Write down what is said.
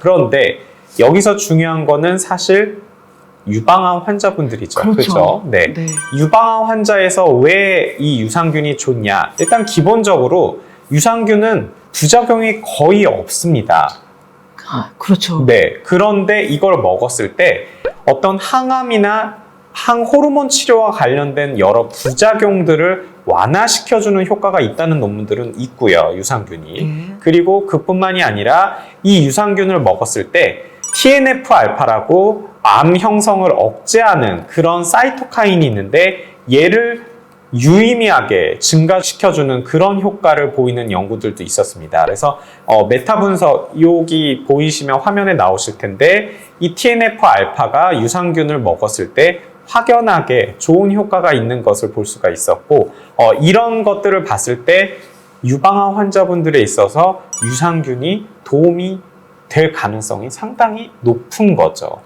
그런데 여기서 중요한 거는 사실 유방암 환자분들이죠. 그렇죠. 그죠? 네. 네. 유방암 환자에서 왜 이 유산균이 좋냐? 일단 기본적으로 유산균은 부작용이 거의 없습니다. 아, 그렇죠. 네. 그런데 이걸 먹었을 때 어떤 항암이나 항호르몬 치료와 관련된 여러 부작용들을 완화시켜주는 효과가 있다는 논문들은 있고요. 유산균이. 네. 그리고 그뿐만이 아니라 이 유산균을 먹었을 때 TNF 알파라고 암 형성을 억제하는 그런 사이토카인이 있는데 얘를 유의미하게 증가시켜주는 그런 효과를 보이는 연구들도 있었습니다. 그래서 어, 메타 분석 여기 보이시면 화면에 나오실 텐데 이 TNF 알파가 유산균을 먹었을 때 확연하게 좋은 효과가 있는 것을 볼 수가 있었고 어, 이런 것들을 봤을 때 유방암 환자분들에 있어서 유산균이 도움이 될 가능성이 상당히 높은 거죠.